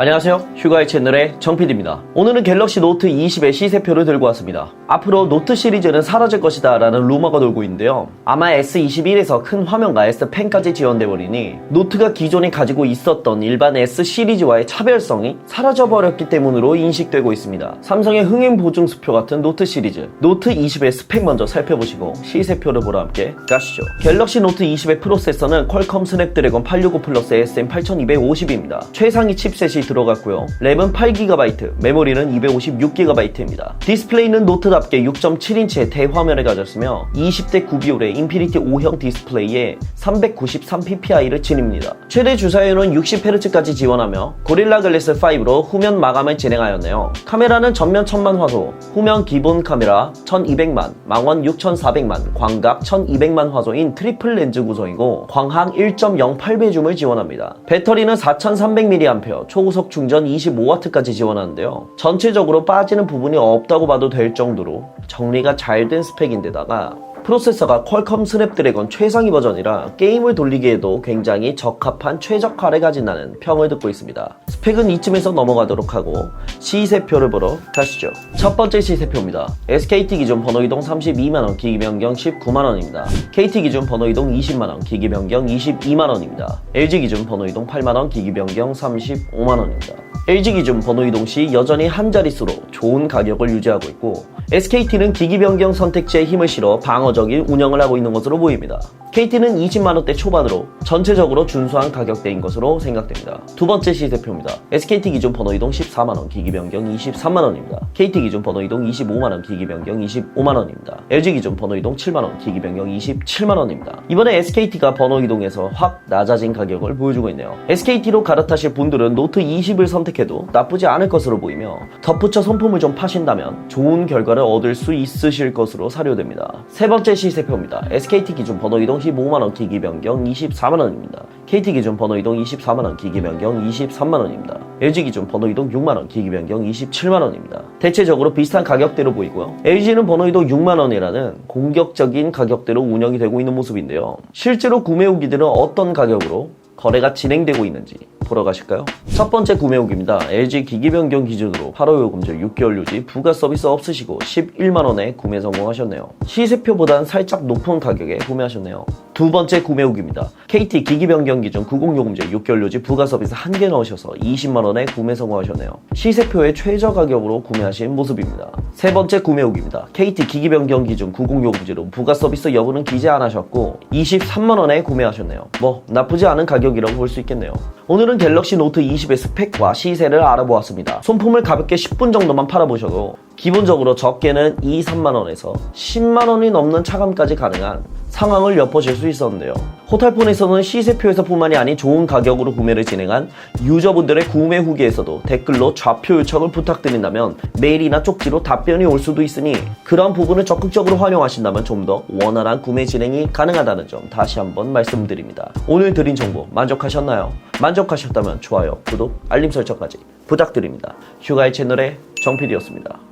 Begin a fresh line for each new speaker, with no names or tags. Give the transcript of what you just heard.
안녕하세요. 휴가의 채널의 정PD입니다. 오늘은 갤럭시 노트 20의 시세표를 들고 왔습니다. 앞으로 노트 시리즈는 사라질 것이다 라는 루머가 돌고 있는데요. 아마 S21에서 큰 화면과 S펜까지 지원돼 버리니 노트가 기존에 가지고 있었던 일반 S 시리즈와의 차별성이 사라져버렸기 때문으로 인식되고 있습니다. 삼성의 흥행 보증 수표 같은 노트 시리즈 노트 20의 스펙 먼저 살펴보시고 시세표를 보러 함께 가시죠. 갤럭시 노트 20의 프로세서는 퀄컴 스냅드래곤 865 플러스 SM8250입니다. 최상위 칩셋이 들어갔고요. 램은 8GB, 메모리는 256GB입니다. 디스플레이는 노트답게 6.7인치의 대화면을 가졌으며 20대 9비율의 인피니티 5형 디스플레이에 393ppi를 지닙니다. 최대 주사율은 60Hz까지 지원하며 고릴라 글래스 5로 후면 마감을 진행하였네요. 카메라는 전면 1000만 화소, 후면 기본 카메라 1200만, 망원 6400만, 광각 1200만 화소인 트리플 렌즈 구성이고 광학 1.08배 줌을 지원합니다. 배터리는 4300mAh, 초고속 충전 25W까지 지원하는데요. 전체적으로 빠지는 부분이 없다고 봐도 될 정도로 정리가 잘 된 스펙인데다가 프로세서가 퀄컴 스냅드래곤 최상위 버전이라 게임을 돌리기에도 굉장히 적합한 최적화를 가진다는 평을 듣고 있습니다. 스펙은 이쯤에서 넘어가도록 하고 시세표를 보러 가시죠. 첫 번째 시세표입니다. SKT 기준 번호 이동 32만원, 기기 변경 19만원입니다. KT 기준 번호 이동 20만원, 기기 변경 22만원입니다. LG 기준 번호 이동 8만원, 기기 변경 35만원입니다. LG 기준 번호 이동 시 여전히 한 자릿수로 좋은 가격을 유지하고 있고 SKT는 기기 변경 선택지에 힘을 실어 방어 적인 운영을 하고 있는 것으로 보입니다. KT는 20만원대 초반으로 전체적으로 준수한 가격대인 것으로 생각됩니다. 두 번째 시세표입니다. SKT 기준 번호 이동 14만원, 기기 변경 23만원입니다. KT 기준 번호 이동 25만원, 기기 변경 25만원입니다. LG 기준 번호 이동 7만원, 기기 변경 27만원입니다. 이번에 SKT가 번호 이동에서 확 낮아진 가격을 보여주고 있네요. SKT로 갈아타실 분들은 노트 20을 선택해도 나쁘지 않을 것으로 보이며 덧붙여 손품을 좀 파신다면 좋은 결과를 얻을 수 있으실 것으로 사료됩니다. 세 번째 시세표입니다. SKT 기준 번호 이동 15만원, 기기 변경 24만원입니다. KT 기준 번호 이동 24만원, 기기 변경 23만원입니다. LG 기준 번호 이동 6만원, 기기 변경 27만원입니다. 대체적으로 비슷한 가격대로 보이고요. LG는 번호 이동 6만원이라는 공격적인 가격대로 운영이 되고 있는 모습인데요. 실제로 구매 후기들은 어떤 가격으로 거래가 진행되고 있는지 보러 가실까요? 첫 번째 구매 후기입니다. LG 기기 변경 기준으로 8월 요금제 6개월 유지 부가 서비스 없으시고 11만원에 구매 성공하셨네요. 시세표보단 살짝 높은 가격에 구매하셨네요. 두 번째 구매 후기입니다. KT 기기 변경 기준 90 요금제 6개월 유지 부가 서비스 한 개 넣으셔서 20만 원에 구매 성공하셨네요. 시세표의 최저 가격으로 구매하신 모습입니다. 세 번째 구매 후기입니다. KT 기기 변경 기준 90 요금제로 부가 서비스 여부는 기재 안 하셨고 23만 원에 구매하셨네요. 뭐 나쁘지 않은 가격이라고 볼 수 있겠네요. 오늘은 갤럭시 노트 20의 스펙과 시세를 알아보았습니다. 손품을 가볍게 10분 정도만 팔아보셔도 기본적으로 적게는 2, 3만원에서 10만원이 넘는 차감까지 가능한 상황을 엿보실 수 있었는데요. 호텔폰에서는 시세표에서 뿐만이 아닌 좋은 가격으로 구매를 진행한 유저분들의 구매 후기에서도 댓글로 좌표 요청을 부탁드린다면 메일이나 쪽지로 답변이 올 수도 있으니 그런 부분을 적극적으로 활용하신다면 좀 더 원활한 구매 진행이 가능하다는 점 다시 한번 말씀드립니다. 오늘 드린 정보 만족하셨나요? 만족하셨다면 좋아요, 구독, 알림 설정까지 부탁드립니다. 휴가의 채널의 정PD였습니다.